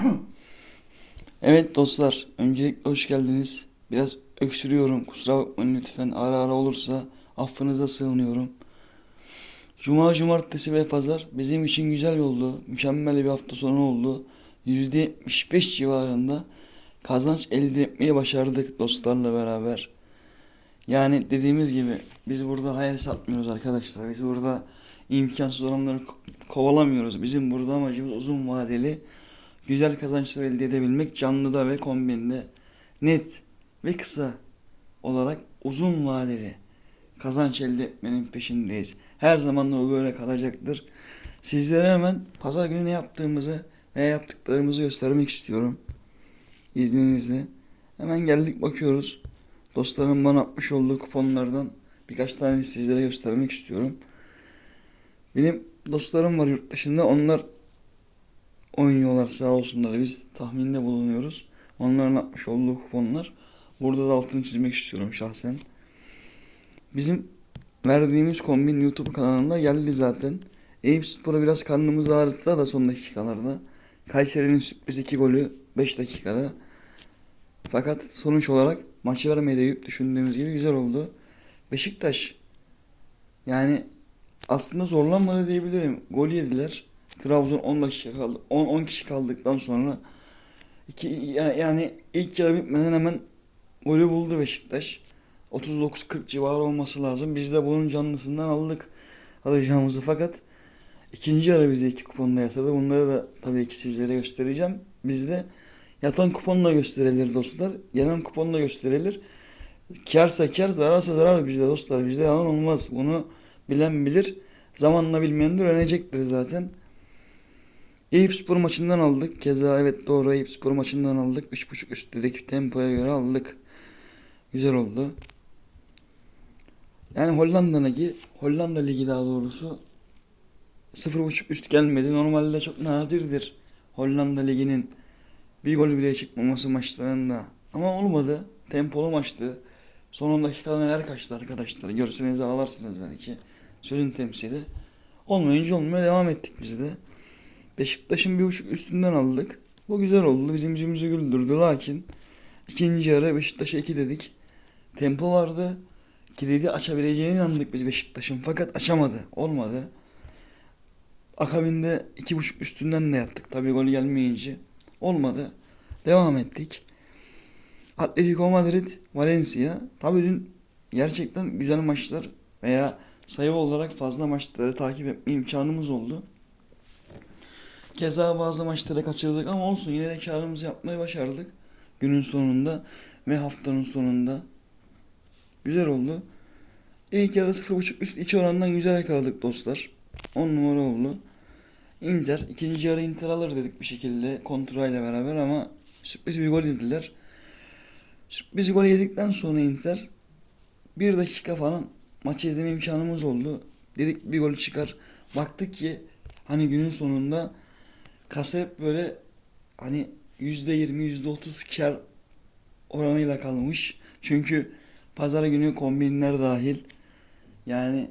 Evet dostlar, öncelikle hoş geldiniz. Biraz öksürüyorum, kusura bakmayın lütfen. Ara ara olursa affınıza sığınıyorum. Cuma, cumartesi ve pazar bizim için güzel oldu. Mükemmel bir hafta sonu oldu. %75 civarında kazanç elde etmeyi başardık dostlarla beraber. Yani dediğimiz gibi biz burada hayal satmıyoruz arkadaşlar. Biz burada imkansız olanları ko- kovalamıyoruz. Bizim burada amacımız uzun vadeli güzel kazançlar elde edebilmek canlıda ve kombinde net ve kısa olarak uzun vadeli kazanç elde etmenin peşindeyiz. Her zaman da o böyle kalacaktır. Sizlere hemen pazar günü ne yaptığımızı veya yaptıklarımızı göstermek istiyorum. İzninizle. Hemen geldik bakıyoruz. Dostlarım bana atmış olduğu kuponlardan birkaç tane sizlere göstermek istiyorum. Benim dostlarım var yurt dışında. Onlar oynuyorlar sağ olsunlar. Biz tahminde bulunuyoruz. Onların atmış olduğu kuponlar. Burada da altını çizmek istiyorum şahsen. Bizim verdiğimiz kombin YouTube kanalında geldi zaten. Eyüp Spor'a biraz karnımız ağrıtsa da son dakikalarda. Kayseri'nin sürpriz 2 golü 5 dakikada. Fakat sonuç olarak maçı vermedi Eyüp düşündüğümüz gibi güzel oldu. Beşiktaş yani aslında zorlanmadı diyebilirim. Gol yediler. Trabzon 10 dakika kaldı. 10 10 kişi kaldıktan sonra iki ya- yani ilk yarı bitmeden hemen golü buldu Beşiktaş. 39-40 civarı olması lazım. Biz de bunun canlısından aldık alacağımızı fakat ikinci yarı bize iki kuponla yatırdı. Bunları da tabii ki sizlere göstereceğim. Bizde yatan kuponla gösterilir dostlar. Yanan kuponla gösterilir. Kârsa kâr, zararsa zarar bizde dostlar. Bizde yalan olmaz. Bunu bilen bilir. Zamanla bilmeyen de öğrenecektir zaten. Eyüp Spor maçından aldık. Keza evet doğru Eyüp Spor maçından aldık. 3.5 üst dedik. Tempoya göre aldık. Güzel oldu. Yani Hollanda Ligi, Hollanda Ligi daha doğrusu 0.5 üst gelmedi. Normalde çok nadirdir Hollanda Ligi'nin bir gol bile çıkmaması maçlarında. Ama olmadı. Tempolu maçtı. Son 10 dakikada neler kaçtı arkadaşlar. Görseniz ağlarsınız belki. Sözün temsili. Olmayınca olmaya devam ettik biz de. Beşiktaş'ın bir buçuk üstünden aldık. Bu güzel oldu. Bizim yüzümüzü güldürdü. Lakin ikinci yarı Beşiktaş'a 2 dedik. Tempo vardı. Kilidi açabileceğine inandık biz Beşiktaş'ın. Fakat açamadı. Olmadı. Akabinde iki buçuk üstünden de yattık. Tabii gol gelmeyince. Olmadı. Devam ettik. Atletico Madrid, Valencia. Tabii dün gerçekten güzel maçlar veya sayı olarak fazla maçları takip etme imkanımız oldu. Keza bazı maçları kaçırdık ama olsun yine de karımızı yapmayı başardık. Günün sonunda ve haftanın sonunda. Güzel oldu. İlk yarı 0.5 üst içi orandan güzel yakaladık dostlar. 10 numara oldu. Inter ikinci yarı Inter alır dedik bir şekilde kontra ile beraber ama sürpriz bir gol yediler. Sürpriz gol yedikten sonra Inter bir dakika falan maçı izleme imkanımız oldu. Dedik bir gol çıkar. Baktık ki hani günün sonunda kasa hep böyle hani %20 %30 kar oranıyla kalmış. Çünkü pazar günü kombinler dahil yani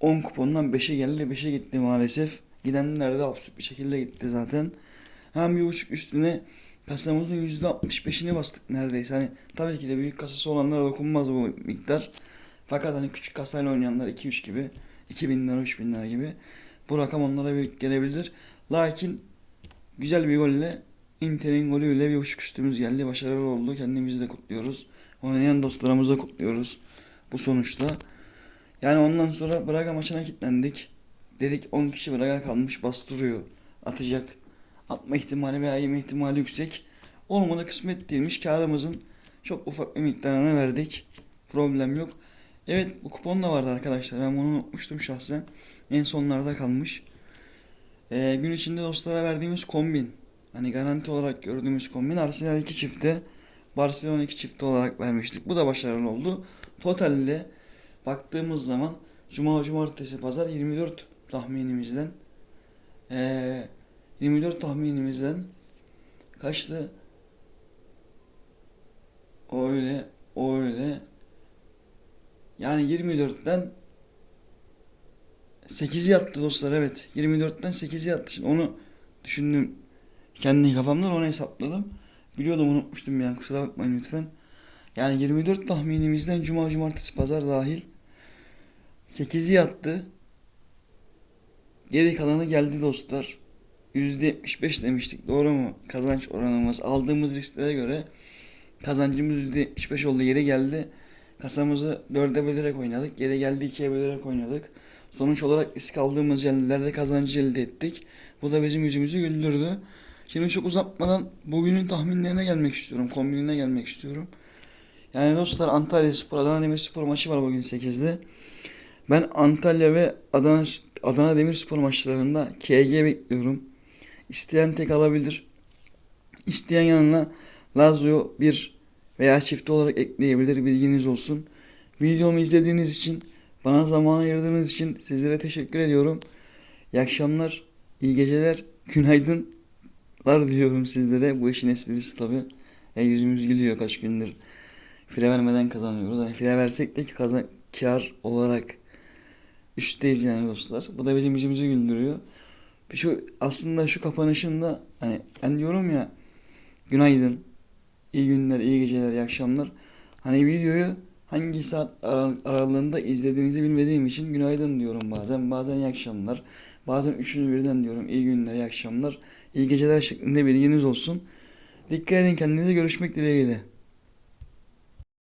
10 kupondan 5'e geldi 5'e gitti maalesef. Gidenler de absürt bir şekilde gitti zaten. Hem bir buçuk üstüne kasamızın %65'ini bastık neredeyse. Hani tabii ki de büyük kasası olanlara dokunmaz bu miktar. Fakat hani küçük kasayla oynayanlar 2-3 gibi 2000 lira 3000 lira gibi bu rakam onlara büyük gelebilir. Lakin güzel bir golle Inter'in golüyle bir buçuk üstümüz geldi. Başarılı oldu. Kendimizi de kutluyoruz. Oynayan dostlarımızı da kutluyoruz bu sonuçta. Yani ondan sonra Braga maçına kilitlendik. Dedik 10 kişi Braga kalmış bastırıyor. Atacak. Atma ihtimali veya yeme ihtimali yüksek. Olmadı kısmet değilmiş. Karımızın çok ufak bir miktarını verdik. Problem yok. Evet bu kupon da vardı arkadaşlar. Ben bunu unutmuştum şahsen. En sonlarda kalmış. Ee, gün içinde dostlara verdiğimiz kombin. Hani garanti olarak gördüğümüz kombin Arsenal 2 çifte Barcelona 2 çifte olarak vermiştik. Bu da başarılı oldu. Totalde baktığımız zaman Cuma, Cumartesi, Pazar 24 tahminimizden ee, 24 tahminimizden kaçtı? O öyle, öyle. Yani 24'ten 8'i yattı dostlar evet. 24'ten 8'i yattı. Şimdi onu düşündüm. Kendi kafamdan onu hesapladım. Biliyordum unutmuştum yani kusura bakmayın lütfen. Yani 24 tahminimizden cuma, cumartesi, pazar dahil 8'i yattı. Geri kalanı geldi dostlar. %75 demiştik. Doğru mu? Kazanç oranımız aldığımız risklere göre kazancımız %75 oldu. Yeri geldi. Kasamızı 4'e bölerek oynadık. Geri geldi 2'ye bölerek oynadık. Sonuç olarak risk aldığımız yerlerde kazancı elde ettik. Bu da bizim yüzümüzü güldürdü. Şimdi çok uzatmadan bugünün tahminlerine gelmek istiyorum. Kombinine gelmek istiyorum. Yani dostlar Antalya Spor, Adana Demirspor maçı var bugün 8'de. Ben Antalya ve Adana Adana Demirspor maçlarında KG bekliyorum. İsteyen tek alabilir. İsteyen yanına Lazio bir veya çift olarak ekleyebilir. Bilginiz olsun. Videomu izlediğiniz için, bana zaman ayırdığınız için sizlere teşekkür ediyorum. İyi akşamlar, iyi geceler, günaydınlar diliyorum sizlere. Bu işin esprisi tabi. E, yüzümüz gülüyor kaç gündür. File vermeden kazanıyoruz. Yani file versek de kazan kar olarak üstteyiz yani dostlar. Bu da bizim yüzümüzü güldürüyor. Şu aslında şu kapanışında hani ben diyorum ya günaydın, iyi günler, iyi geceler, iyi akşamlar. Hani videoyu hangi saat ara- aralığında izlediğinizi bilmediğim için günaydın diyorum bazen. Bazen iyi akşamlar. Bazen üçünü birden diyorum. iyi günler, iyi akşamlar, iyi geceler şeklinde bilginiz olsun. Dikkat edin kendinize görüşmek dileğiyle.